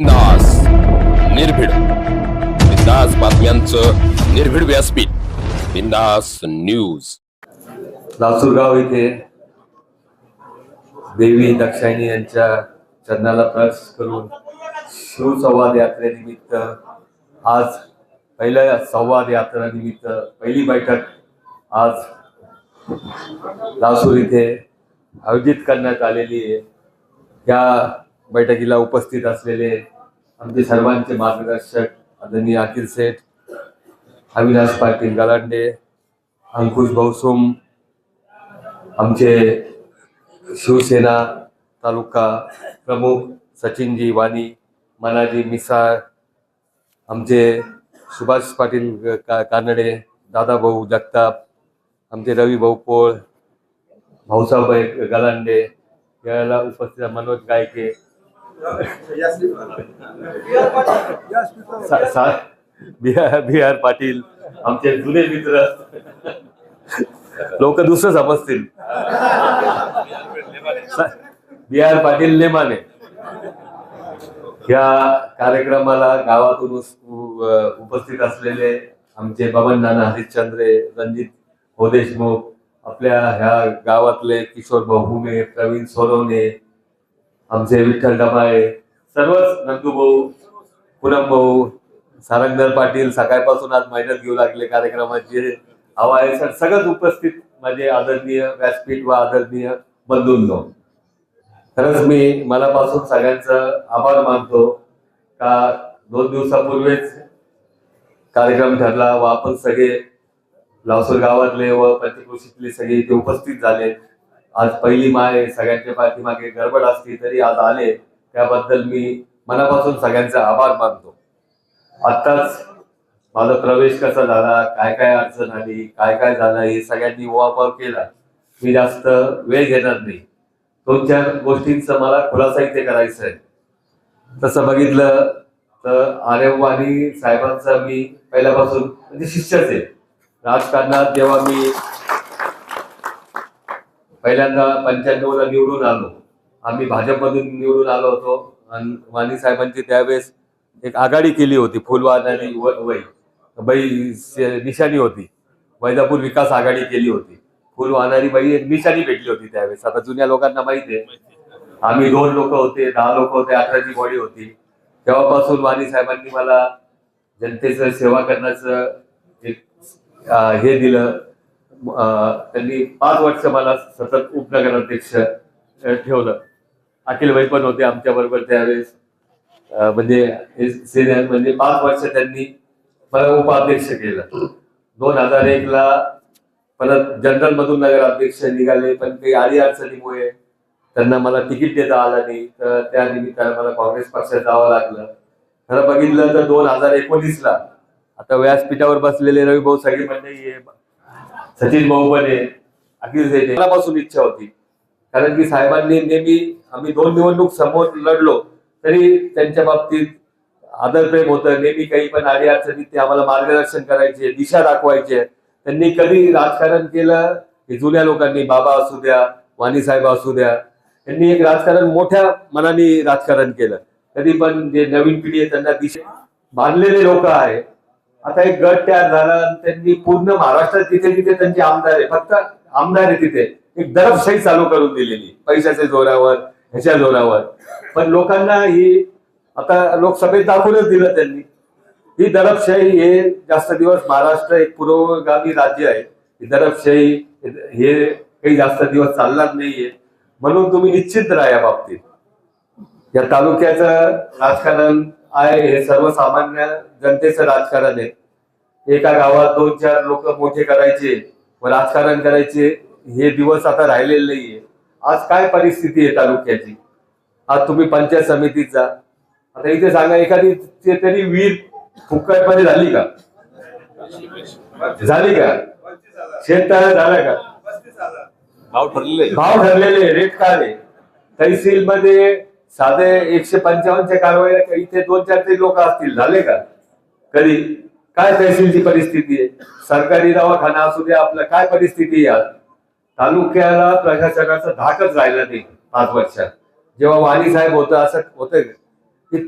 दास निर्भीड. बिंदास बातम्यांचं निर्भीड व्यासपीठ. बिंदास न्यूज. लासूरगाव येथे देवी दक्षायणी यांच्या चरणाला प्रवेश करून शिवसंवाद यात्रेनिमित्त आज पहिल्या संवाद यात्रेनिमित्त पहिली बैठक आज लासूर इथे आयोजित करण्यात आलेली आहे. या बैठकीला उपस्थित असलेले आमचे सर्वांचे मार्गदर्शक आदरणीय अखिल सेठ अविनाश पाटील गलांडे अंकुश भाऊसोम आमचे शिवसेना तालुका प्रमुख सचिनजी वाणी मनाजी मिसाळ आमचे सुभाष पाटील का कानडे दादाभाऊ जगताप आमचे रवी भाऊ पोळ भाऊसाहेब गलांडे याला उपस्थित मनोज गायके बिहार बिहार पाटील आमचे जुने मित्र. लोक दुसरं समजतील. बिहार पाटील नेमाने. या कार्यक्रमाला गावातून उपस्थित असलेले आमचे बबन नाना हरिश्चंद्रे रणजित हो देशमुख आपल्या ह्या गावातले किशोर बहुमे प्रवीण सोनवणे आमचे विठ्ठल डमाळे सर्वच नंदूभाऊ पूनम भाऊ सारंगधर पाटील सकाळपासून आज मेहनत घेऊ लागले कार्यक्रमाची. हवा आहे सर सगळंच उपस्थित माझे आदरणीय व्यासपीठ व आदरणीय बंधूंनो. खरंच मी मनापासून सगळ्यांचं आभार मानतो का दोन दिवसापूर्वीच कार्यक्रम ठरला व आपण सगळे लासूर गावातले व पंचकृषीतले सगळे इथे उपस्थित झाले. आज पहिली माय सगळ्यांच्या पाठीमागे गडबड असली तरी आज आले त्याबद्दल मी मनापासून सगळ्यांचा आभार मानतो. आत्ताच माझा प्रवेश कसा झाला काय काय अडचण आली काय काय झालं हे सगळ्यांनी उहापोह केला. मी जास्त वेळ घेणार नाही. दोन चार गोष्टींचं मला खुलासा इथे करायचं आहे. तसं बघितलं तर आर्यवाणी साहेबांचा मी पहिल्यापासून म्हणजे शिष्यच आहे. राजकारणात जेव्हा मी पहिल्यांदा पंच्याण्णवला निवडून आलो. आम्ही भाजपमधून निवडून आलो होतो. आणि वाणी साहेबांची त्यावेळेस एक आघाडी केली होती फुलवाणी वै बाई निशाणी होती. वैजापूर विकास आघाडी केली होती. फुल वाहणारी बाई एक निशाणी भेटली होती त्यावेळेस. आता जुन्या लोकांना माहिती आहे. आम्ही दोन लोक होते दहा लोक होते अठराची बॉडी होती. तेव्हापासून वाणी साहेबांनी मला जनतेचं सेवा करण्याचं एक हे दिलं. त्यांनी पाच वर्ष मला सतत उपनगराध्यक्ष ठेवलं. अखिल भाई पण होते आमच्या बरोबर त्यावेळेस. म्हणजे हे म्हणजे पाच वर्ष त्यांनी मला उपाध्यक्ष केलं. दोन हजार एक ला परत जनरल मधून नगराध्यक्ष निघाले पण काही आडी अडचणीमुळे त्यांना मला तिकीट देता आलं नाही. तर त्या निमित्तानं मला काँग्रेस पक्षात जावं लागलं. खरं बघितलं तर दोन हजार एकोणीस ला आता व्यासपीठावर बसलेले रवी भाऊ सगळी म्हणजे सचिन भाऊ आहे. अखिल सेठ मनापासून इच्छा होती. कारण की साहेबांनी नेहमी आम्ही दोन निवडणूक समोर लढलो तरी त्यांच्या बाबतीत आदरप्रेम होतं. नेहमी काही पण आडी अडचणीत ते आम्हाला मार्गदर्शन करायचे दिशा दाखवायचे. त्यांनी कधी राजकारण केलं हे जुन्या लोकांनी बाबा असू द्या वाणी साहेब असू द्या त्यांनी एक राजकारण मोठ्या मनाने राजकारण केलं. कधी पण जे नवीन पिढी आहे त्यांना दिशा बांधलेले लोक आहे आता एक गट तयार झाला आणि त्यांनी पूर्ण महाराष्ट्रात तिथे तिथे त्यांचे आमदार आहे फक्त आमदार आहे तिथे एक दरफशाही चालू करून दिलेली पैशाच्या जोरावर ह्याच्या जोरावर. पण लोकांना ही आता लोकसभेत दाखवूनच दिलं त्यांनी. ही दरपशाही हे जास्त दिवस महाराष्ट्र एक पुरोगामी राज्य आहे. ही दडपशाही हे काही जास्त दिवस चालणार नाहीये. म्हणून तुम्ही निश्चित राहा या बाबतीत. या तालुक्याचं राजकारण आहे हे सर्वसामान्य जनतेचं राजकारण आहे. एका गावात दोन चार लोक मोठे करायचे व राजकारण करायचे हे दिवस आता राहिलेले नाहीये. आज काय परिस्थिती आहे तालुक्याची? आज तुम्ही पंचायत समितीत जा. आता इथे सांगा एखादी ते तरी वीरमध्ये झाली का? झाली का? शेततळा झाला का? भाव ठरलेले भाव ठरलेले रेट काय आहे? तहसील मध्ये साधे एकशे पंचावन्नच्या कारवाई इथे दोन चार तरी लोक असतील झाले का? कधी? काय तहसीलची परिस्थिती आहे? सरकारी दवाखाना असू द्या आपलं काय परिस्थिती आहे आज? तालुक्याला प्रशासनाचा धाकच राहिला नाही पाच वर्षात. जेव्हा वाणी साहेब होतं असं होतं की?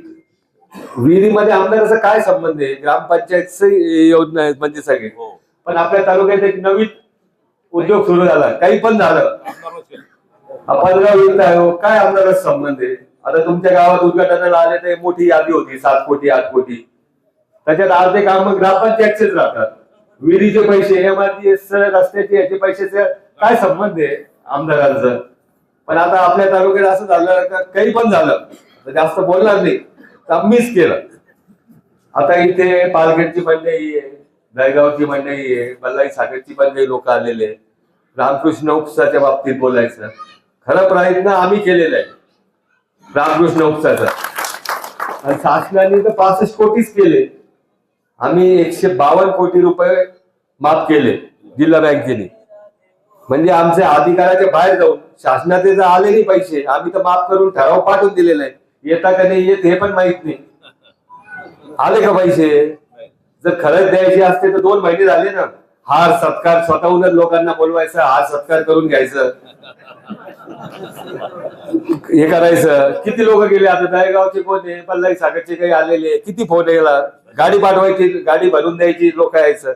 विहिरीमध्ये आमदाराचा काय संबंध आहे? ग्रामपंचायत योजना आहेत म्हणजे सगळे. पण आपल्या तालुक्यात एक नवीन उद्योग सुरू झाला. काही पण झालं. हा पंधरा वित्त आयोग काय आमदाराचा संबंध आहे? आता तुमच्या गावात उद्घाटनाला आले ते मोठी यादी होती सात कोटी आठ कोटी. त्याच्यात अर्धे काम ग्रामपंचायतचेच राहतात. विहिरीचे पैसे एमआरजीएस रस्त्याचे याचे पैशाचे काय संबंध आहे आमदारांचं? पण आता आपल्या तालुक्यात असं झालं का काही पण झालं. तर जास्त बोलणार नाही. तर आम्हीच केलं. आता इथे पालघरची मंडई आहे दळगावची मंडई आहे बल्लाई सागरची पण काही लोक आलेले रामकृष्ण उपसाच्या बाबतीत बोलायचं. खरं प्रयत्न आम्ही केलेला आहे रामकृष्ण उपसाचा. आणि शासनाने तर पासष्ट कोटीच केले. आम्ही एकशे बावन्न कोटी रुपये माफ केले जिल्हा बँकेने. म्हणजे आमच्या अधिकाराच्या बाहेर जाऊन शासनाचे जर आले नाही पैसे आम्ही तर माफ करून ठराव पाठवून दिलेला आहे येता का नाही येत हे पण माहीत नाही. आले का पैसे? जर खरंच द्यायचे असते तर दोन महिने झाले ना. हार सत्कार स्वतःहूनच लोकांना बोलवायचं हार सत्कार करून घ्यायचं. हे करायचं. किती लोक गेले आता? दळेगावचे कोण आहे? पल्लाई सागरचे काही आलेले किती फोन गेला गाडी पाठवायची गाडी भरून द्यायची लोक यायचं.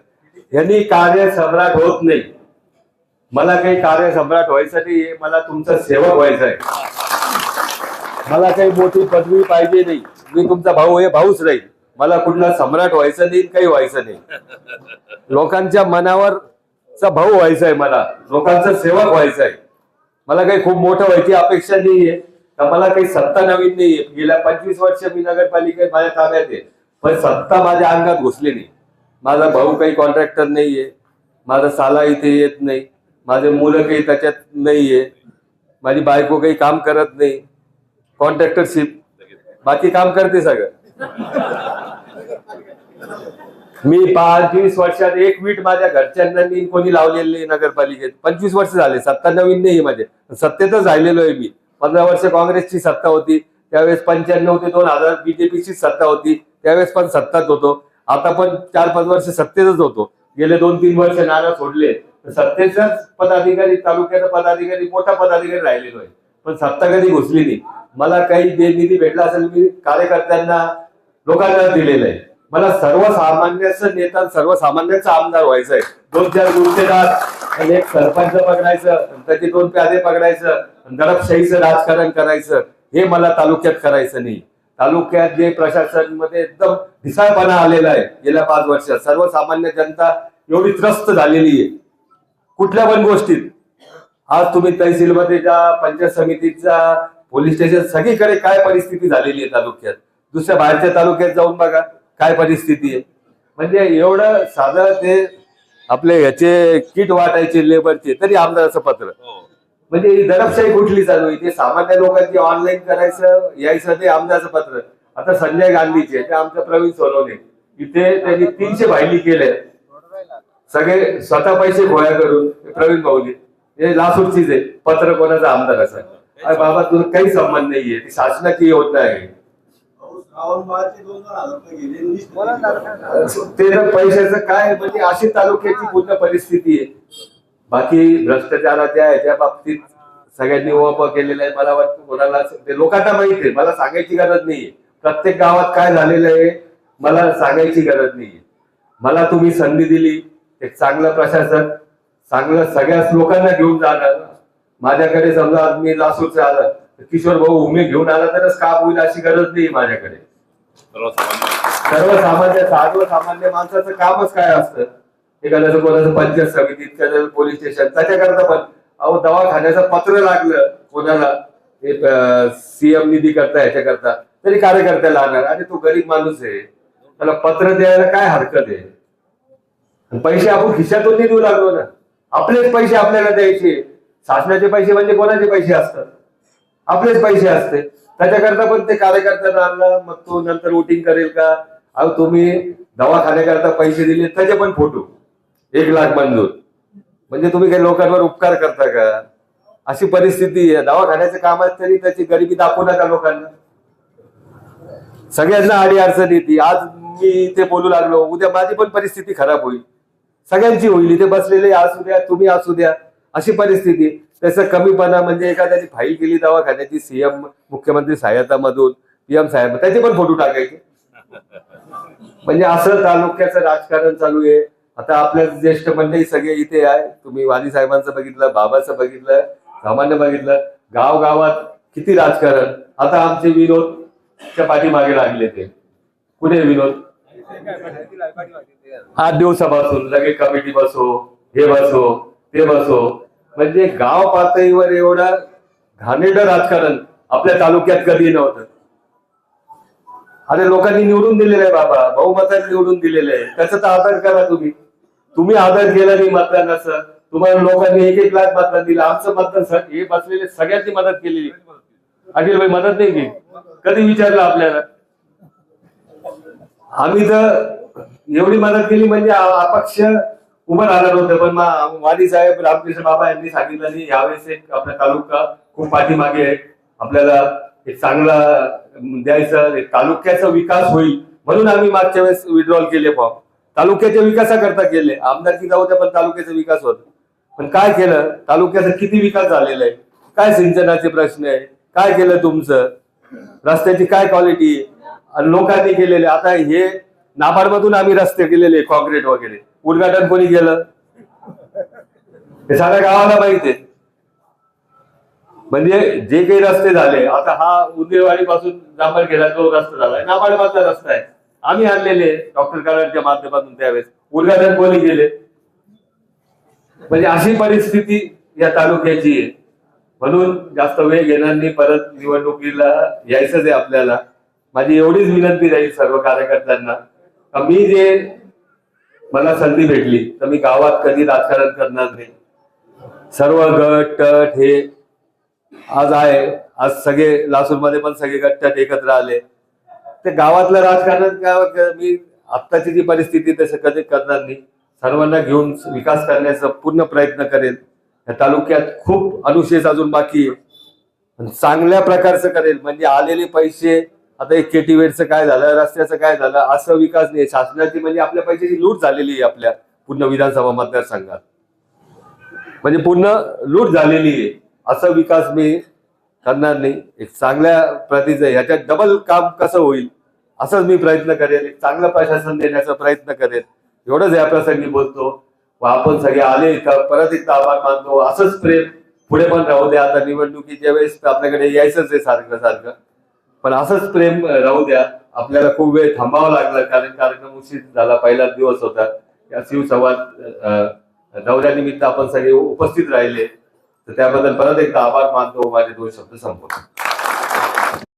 यांनी कार्य सम्राट होत नाही. मला काही कार्य सम्राट व्हायचं नाही मला तुमचा सेवक व्हायचा आहे. मला काही मोठी पदवी पाहिजे नाही. मी तुमचा भाऊ हे भाऊच राहील मला कुठला सम्राट व्हायचं नाही काही व्हायचं नाही. लोकांच्या मनावर चा भाऊ व्हायचा आहे मला. लोकांचा सेवक व्हायचा आहे. मला काही खूप मोठं व्हायची अपेक्षा नाहीये. तर मला काही सत्ता नवीन नाहीये. गेल्या पंचवीस वर्ष मी नगरपालिकेत माझ्या ताब्यात आहे. पण सत्ता माझ्या अंगात घुसली नाही. माझा भाऊ काही कॉन्ट्रॅक्टर नाहीये. माझा साला इथे येत नाही. माझे मुलं काही त्याच्यात नाहीये. माझी बायको काही काम करत नाही. कॉन्ट्रॅक्टरशिप बाकी काम करते सगळं. मी पंचवीस वर्षात एक वीट माझ्या घरच्यांना नी कोणी लावलेली नाही नगरपालिकेत. पंचवीस वर्ष झाले सत्ता नवीन नाही माझे. सत्तेतच राहिलेलो आहे मी. पंधरा वर्ष काँग्रेसची सत्ता होती त्यावेळेस पंच्याण्णव ते दोन हजार बीजेपीची सत्ता होती त्यावेळेस पण सत्ताच होतो. आता पण चार पाच वर्ष सत्तेतच होतो. गेले दोन तीन वर्ष नाना सोडले. तर सत्तेचाच पदाधिकारी तालुक्याचा पदाधिकारी मोठा पदाधिकारी राहिलेलो आहे. पण सत्ता कधी घुसली नाही. मला काही जे निधी भेटला असेल मी कार्यकर्त्यांना लोकांना दिलेलं आहे. मला सर्वसामान्याचं नेता सर्वसामान्याचा आमदार व्हायचं आहे दोन चार गुंठेदार एक सरपंच पकडायचं त्याचे दोन प्यादे पकडायचं दडपशाहीचं राजकारण करायचं. हे मला तालुक्यात करायचं नाही. तालुक्यात जे प्रशासनमध्ये एकदम ढिसाळपणा आलेला आहे गेल्या पाच वर्षात. सर्वसामान्य जनता एवढी त्रस्त झालेली आहे. कुठल्या पण गोष्टीत. आज तुम्ही तहसीलमध्ये जा पंचायत समितीचा पोलीस स्टेशन सगळीकडे काय परिस्थिती झालेली आहे तालुक्यात? दुसऱ्या बाहेरच्या तालुक्यात जाऊन बघा काय परिस्थिती आहे. म्हणजे एवढं साधं ते आपले ह्याचे किट वाटायचे लेबरचे तरी आमदाराचं पत्र. म्हणजे ही दडपशाही कुठली चालू आहे? ते सामान्य लोकांची ऑनलाईन करायचं यायचं ते आमदाराचं पत्र. आता संजय गांधीचे ते आमचं प्रवीण सोनवणे. इथे त्यांनी तीनशे भाईली केले. सगळे स्वतः पैसे गोळा करून प्रवीण भाऊनी हे लासूरचीच आहे पत्र कोणाचा आमदाराचा? बाबा तुझं काही संबंध नाहीये. ती शासनाची योजना आहे. ते जर पैशाचं काय म्हणजे अशी तालुक्याची पूर्ण परिस्थिती आहे. बाकी भ्रष्टाचाराच्या याच्या बाबतीत सगळ्यांनी उप केलेलं आहे. मला वाटतं कोणाला ते लोकांना माहिती आहे. मला सांगायची गरज नाहीये. प्रत्येक गावात काय झालेलं आहे मला सांगायची गरज नाहीये. मला तुम्ही संधी दिली. एक चांगलं प्रशासन चांगलं सगळ्याच लोकांना घेऊन जाणार. माझ्याकडे समजा आज मी लासूरचं आलं. तर किशोर भाऊ उमे घेऊन आला तरच काम होईल अशी गरज नाही माझ्याकडे. सर्वसामान्य सर्वसामान्य माणसाचं कामच काय असतं? एखाद्याचं कोणाचं पंचायत समिती एखाद्याचं पोलीस स्टेशन त्याच्याकरता पण. अहो दवाखान्याचं पत्र लागलं कोणाला? सीएम निधी करता ह्याच्याकरता तरी कार्यकर्त्याला आणणार. आणि तो गरीब माणूस आहे. त्याला पत्र द्यायला काय हरकत आहे? पैसे आपण खिशातून देऊ लागलो ना. आपलेच पैसे आपल्याला द्यायचे. शासनाचे पैसे म्हणजे कोणाचे पैसे असतात? आपलेच पैसे असते. त्याच्याकरता पण ते कार्यकर्त्यांना आणलं मग तो नंतर वोटिंग करेल का? अहो तुम्ही दवाखान्याकरता पैसे दिले त्याचे पण फोटो एक लाख मंजूर. म्हणजे तुम्ही काही लोकांवर उपकार करता का? अशी परिस्थिती आहे. दवाखान्याच्या कामात तरी त्याची गरिबी दाखवू नका लोकांना. सगळ्यांना आडी अडचण येते. आज मी इथे बोलू लागलो उद्या माझी पण परिस्थिती खराब होईल. सगळ्यांची होईल. इथे बसलेले असू द्या तुम्ही असू द्या अशी परिस्थिती. त्याचा कमीपणा म्हणजे एखाद्याची फाईल केली दवाखान्याची सीएम मुख्यमंत्री सहाय्यता मधून पीएम साहेब त्याचे पण फोटो टाकायचे. म्हणजे असं तालुक्याचं राजकारण चालू आहे. आता आपल्या ज्येष्ठ मंडळी सगळे इथे आहे. तुम्ही वाली साहेबांचं बघितलं बाबाचं बघितलं सामान्य बघितलं. गाव गावात किती राजकारण. आता आमचे विनोदच्या पाठीमागे लागले ते. कुठे विनोद? आठ दिवसापासून लगेच कमिटी बसो हे बसो. ते बसो. म्हणजे गाव पातळीवर एवढा घाणेड राजकारण आपल्या तालुक्यात कधी नव्हतं. अरे लोकांनी निवडून दिलेलं आहे बाबा. बहुमतात निवडून दिलेलं आहे. त्याचा तर आदर करा तुम्ही. तुम्ही आदर केला नाही मतदानाचा. तुम्हाला लोकांनी एक एक लाख मतदान दिलं. आमचं मतदान हे बसलेले सगळ्यांची मदत केलेली. अखिल भाई मदत नाही केली. कधी विचारलं आपल्याला? आम्ही तर एवढी मदत केली म्हणजे अपक्ष उभं राहणार होतं पण मा- वाणी साहेब रामकृष्ण बाबा यांनी सांगितलं नाही यावेळेस एक आपला तालुका खूप पाठीमागे आहे. आपल्याला एक चांगला द्यायचं तालुक्याचा विकास होईल. म्हणून आम्ही मागच्या वेळेस विड्रॉल केले फॉर्म तालुक्याच्या विकासाकरता केले. आमदारकी जाऊ द्या पण तालुक्याचा विकास होत. पण काय केलं? तालुक्याचा किती विकास झालेला आहे? काय सिंचनाचे प्रश्न आहे? काय केलं तुमचं? रस्त्याची काय क्वालिटी आणि लोकांनी केलेले. आता हे नाबार्ड मधून आम्ही रस्ते केलेले कॉन्क्रीट वगैरे. उद्घाटन कोणी केलं? हे साऱ्या गावाला माहिती आहे. म्हणजे जे काही रस्ते झाले आता हा उदयवाडी पासून जांभरखेडा जो रस्ता झालाय नाबार्ड मधला रस्ता आहे. आम्ही आणलेले डॉक्टर कराडच्या माध्यमातून त्यावेळेस. उद्घाटन कोणी गेले म्हणजे अशी परिस्थिती या तालुक्याची आहे. म्हणून जास्त वेळ घेणार नाही परत निवडणुकीला यायचंच आहे आपल्याला. माझी एवढीच विनंती राहील सर्व कार्यकर्त्यांना. मी जे मला संधी भेटली. तर मी गावात कधी राजकारण करणार नाही. सर्व गट तट हे आज आहे. आज सगळे लासूरमध्ये पण सगळे गट तट एकत्र आले. ते गावातलं राजकारण काय मी आत्ताची जी परिस्थिती तसं कधी करणार नाही. सर्वांना घेऊन विकास करण्याचा पूर्ण प्रयत्न करेल. या तालुक्यात खूप अनुशेष अजून बाकी आहे. चांगल्या प्रकारचं करेल. म्हणजे आलेले पैसे आता एक केटी वेडचं काय झालं रस्त्याचं काय झालं असं विकास नाही. शासनाची म्हणजे आपल्या पैशाची लूट झालेली आहे आपल्या पूर्ण विधानसभा मतदारसंघात. म्हणजे पूर्ण लूट झालेली आहे. असा विकास मी करणार नाही. एक चांगल्या प्रतीचं ह्याच्यात डबल काम कसं होईल असंच मी प्रयत्न करेन एक चांगलं प्रशासन देण्याचा प्रयत्न करेन एवढंच या प्रसंगी बोलतो. व आपण सगळे आले इथं परत एकदा आभार मानतो. असंच प्रेम पुढे पण राहू दे आता निवडणुकीच्या वेळेस आपल्याकडे यायचंच आहे सारखं सारखं. पण असंच प्रेम राहू द्या. आपल्याला खूप वेळ थांबावं लागला कारण कार्यक्रम उशीर झाला पहिला दिवस होता. या शिवसंवाद अं, दौऱ्यानिमित्त आपण सगळे उपस्थित राहिले. तर त्याबद्दल परत एकदा आभार मानतो माझे दोन शब्द संपवतो.